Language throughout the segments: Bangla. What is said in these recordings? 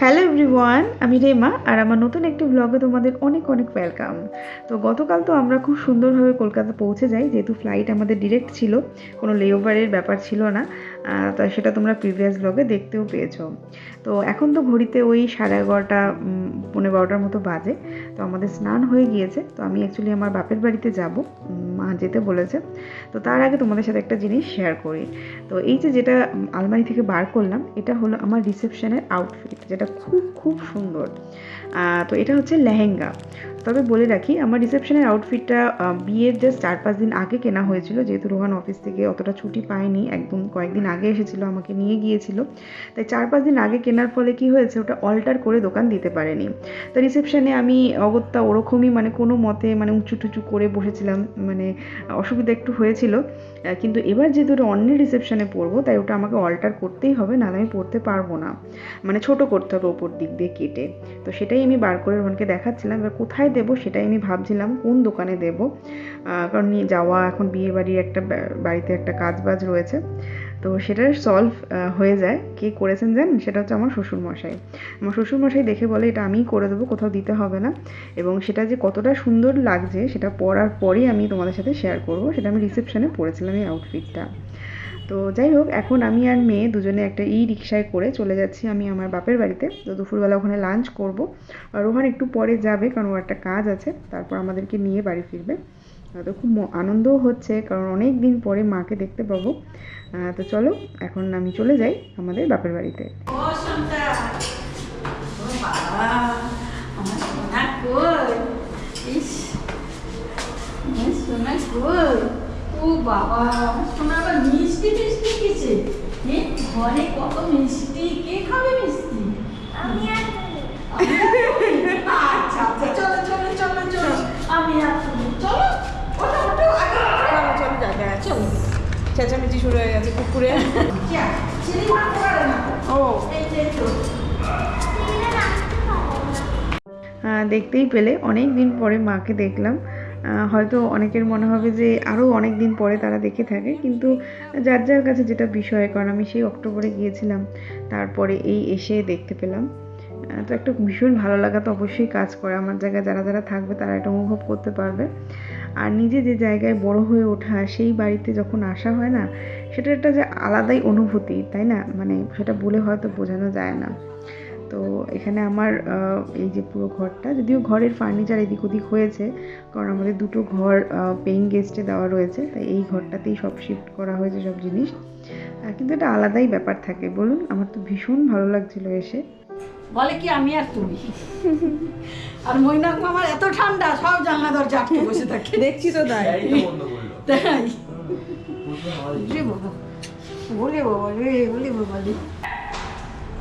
হ্যালো এভরিওয়ান আমি রেমা, আর আমার নতুন একটি ব্লগে তোমাদের অনেক অনেক ওয়েলকাম তো গতকাল তো আমরা খুব সুন্দরভাবে কলকাতা পৌঁছে যাই, যেহেতু ফ্লাইট আমাদের ডিরেক্ট ছিল, কোনো লেওভারের ব্যাপার ছিল না। তো সেটা তোমরা প্রিভিয়াস ব্লগে দেখতেও পেয়েছ। তো এখন তো ঘড়িতে ওই সাড়ে এগারোটা উম, পৌনে বারোটার মতো বাজে। তো আমাদের স্নান হয়ে গিয়েছে। তো আমি অ্যাকচুয়ালি আমার বাপের বাড়িতে যাব। মা যেতে বলেছে। তো তার আগে তোমাদের সাথে একটা জিনিস শেয়ার করি। তো এই যে যেটা আলমারি থেকে বার করলাম এটা হলো আমার রিসেপশনের আউটফিট যেটা খুব খুব সুন্দর। তো এটা হচ্ছে লেহেঙ্গা। তবে বলে রাখি, আমার রিসেপশনের আউটফিটটা বিয়ের জাস্ট চার পাঁচ দিন আগে কেনা হয়েছিল, যেহেতু রোহান অফিস থেকে অতটা ছুটি পায়নি, একদম কয়েকদিন আগে এসেছিল, আমাকে নিয়ে গিয়েছিল। তাই চার পাঁচ দিন আগে কেনার ফলে কি হয়েছে, ওটা অল্টার করে দোকান দিতে পারেনি। তো রিসেপশনে আমি অগত্যা ওরকমই মানে কোনো মতে মানে উঁচু টুচু করে বসেছিলাম মানে অসুবিধা একটু হয়েছিল। কিন্তু এবার যেহেতু ওটা অন্যের রিসেপশনে পরবো, তাই ওটা আমাকে অল্টার করতেই হবে, নাহলে আমি পড়তে পারব না। মানে ছোট করতে হবে ওপর দিক দিয়ে কেটে। তো সেটাই আমি বার করে রোহনকে দেখাচ্ছিলাম, এবার কোথায় দেবো সেটাই আমি ভাবছিলাম, কোন দোকানে দেব? কারণ নিয়ে যাওয়া, এখন বিয়ে বাড়ির একটা বাড়িতে একটা কাজ বাজ রয়েছে। তো সেটার সলভ হয়ে যায়। কে করেছেন জানেন? সেটা হচ্ছে আমার শ্বশুরমশাই। আমার শ্বশুরমশাই দেখে বলে, এটা আমিই করে দেবো, কোথাও দিতে হবে না। এবং সেটা যে কতটা সুন্দর লাগছে, সেটা পরার পরেই আমি তোমাদের সাথে শেয়ার করব। সেটা আমি রিসেপশনে পরেছিলাম এই আউটফিটটা তো যাই হোক, এখন আমি আর মেয়ে দুজনে একটা ই রিক্সায় করে চলে যাচ্ছি আমি আমার বাপের বাড়িতে। তো দুপুরবেলা ওখানে লাঞ্চ করব। আর ওখানে একটু পরে যাবে কারণ ওর একটা কাজ আছে, তারপর আমাদেরকে নিয়ে বাড়ি ফিরবে। তো খুব আনন্দও হচ্ছে কারণ অনেক দিন পরে মাকে দেখতে পাবো। তো চলো, এখন আমি চলে যাই আমাদের বাপের বাড়িতে। সন্তা ও বাবা সোনা আবার মিষ্টি মিষ্টি কিছু এ ঘরে কত মিষ্টি? কে খাবে মিষ্টি? আমি আর আচ্ছা আচ্ছা চলো চলো চলো চলো। আমি আর চলো ওটা ওটা চলো। চলো যাবে হ্যাঁ চলো। চেঁচামেচি শুরু হয়ে গেছে কুকুরে ও। এই যে তো আহ, দেখতেই পেলে অনেক দিন পরে মাকে দেখলাম। হয়তো অনেকের মনে হবে যে আরও অনেক দিন পরে তারা দেখে থাকে, কিন্তু যার যার কাছে যেটা বিষয়, কারণ আমি সেই অক্টোবরে গিয়েছিলাম, তারপরে এই এসে দেখতে পেলাম। তো একটা ভীষণ ভালো লাগা তো অবশ্যই কাজ করে, আমার জায়গায় যারা যারা থাকবে তারা এটা অনুভব করতে পারবে। আর নিজে যে জায়গায় বড় হয়ে ওঠা, সেই বাড়িতে যখন আসা হয় না, সেটা একটা যে আলাদাই অনুভূতি, তাই না? মানে সেটা বলে হয়তো বোঝানো যায় না। তো এখানে আমার এই যে পুরো ঘরটা যদিও ঘরের ফার্নিচার এদিক ওদিক হয়েছে কারণ আমাদের দুটো ঘর পেইং গেস্টে দেওয়া রয়েছে তাই এই ঘরটাতেই সব শিফট করা হয়েছে সব জিনিস। কিন্তু এটা আলাদাই ব্যাপার থাকে বলুন আমার তো ভীষণ ভালো লাগছিল এসে। বলে কি আমি আর তুমি? আর মৈনাক মামার এত ঠান্ডা সব জানলা দরজা আটকে বসে থাকে। দেখছি তো তাই। তাই। বলে বাবা রে বলে বাবা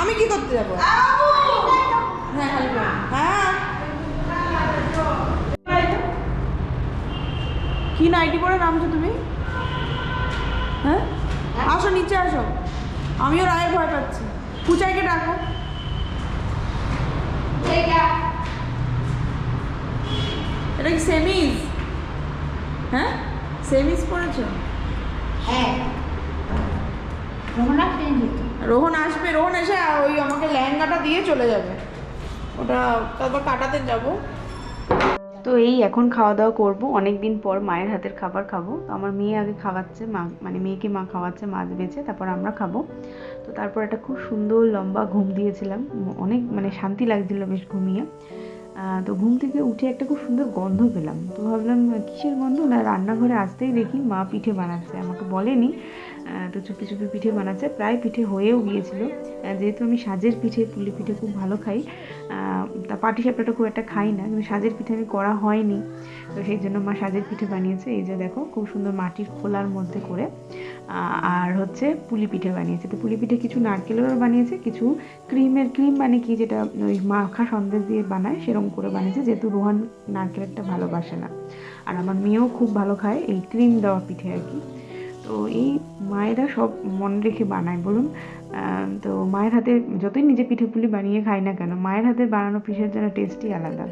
আমি কি করতে যাব? হ্যাঁ। হ্যাঁ। কি নাইটি পরে নামছো তুমি? হ্যাঁ? আসো নিচে আসো। আমিও রায়ের ভয় পাচ্ছি। কুচাইকে ডাকো। এটা কি সেমিজ? হ্যাঁ? সেমিজ পরেছো? হ্যাঁ। ফ্রেন্ড রোহন আসবে, রোহন এসে ওই আমাকে লেহেঙ্গাটা দিয়ে চলে যাবে। ওটা তারপর কাটাতে যাব। তো এই এখন খাওয়া দাওয়া করব অনেক দিন পর মায়ের হাতের খাবার খাব। তো আমার মেয়ে আগে খাওয়াচ্ছে, মা মানে মেয়েকে মা খাওয়াচ্ছে, মাছ বেছে, তারপর আমরা খাব। তো তারপর একটা খুব সুন্দর লম্বা ঘুম দিয়েছিলাম। অনেক মানে শান্তি লাগছিল বেশ ঘুমিয়ে। তো ঘুম থেকে উঠে একটা খুব সুন্দর গন্ধ পেলাম। তো ভাবলাম, কিসের গন্ধ? না, রান্নাঘরে আসতেই দেখি মা পিঠে বানাচ্ছে, আমাকে বলেনি। তো চুপি চুপি পিঠে বানাচ্ছে। প্রায় পিঠে হয়েও গিয়েছিল। যেহেতু আমি সাজের পিঠে, পুলি পিঠে খুব ভালো খাই তা পাটি সাপটাটা খুব একটা খাই না, কিন্তু সাজের পিঠে আমি করা হয়নি। তো সেই জন্য মা সাজের পিঠে বানিয়েছে। এই যে দেখো, খুব সুন্দর মাটির খোলার মধ্যে করে আর হচ্ছে পুলি পিঠে বানিয়েছে। তো পুলি পিঠে কিছু নারকেলেরও বানিয়েছে, কিছু ক্রিমের, ক্রিম মানে কি যেটা ওই মাখা সন্দেশ দিয়ে বানায়, সেরকম করে বানিয়েছে। যেহেতু রোহান নারকেলেরটা ভালোবাসে না। আর আমার মেয়েও খুব ভালো খায়, এই ক্রিম দেওয়া পিঠে আর কি। তো এই মায়েরা সব মনে রেখে বানায়, বলুন। তো মায়ের হাতে যতই নিজে পিঠে পুলি বানিয়ে খাই না কেন, মায়ের হাতের বানানো পিঠের যেন টেস্টই আলাদা।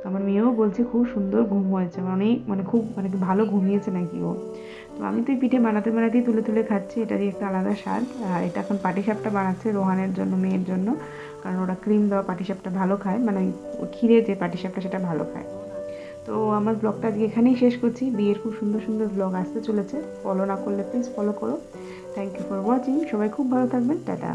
তো আমার মেয়েও বলছে, খুব সুন্দর ঘুম হয়েছে। অনেক মানে খুব মানে ভালো ঘুমিয়েছে নাকি ও। তো আমি তো এই পিঠে বানাতে, বানাতেই তুলে তুলে খাচ্ছি এটারই একটা আলাদা স্বাদ। আর এটা এখন পাটিসাপটা বানাচ্ছে রোহানের জন্য, মেয়ের জন্য। কারণ ওরা ক্রিম দেওয়া পাটিসাপটা ভালো খায় মানে ওই ক্ষীরে যে পাটিসাপটা সেটা ভালো খায়। তো আমার ব্লগটা আজকে এখানেই শেষ করছি। বিয়ের খুব সুন্দর সুন্দর ব্লগ আসতে চলেছে। ফলো না করলে প্লিজ ফলো করো। থ্যাংক ইউ ফর ওয়াচিং সবাই খুব ভালো থাকবেন। টাটা।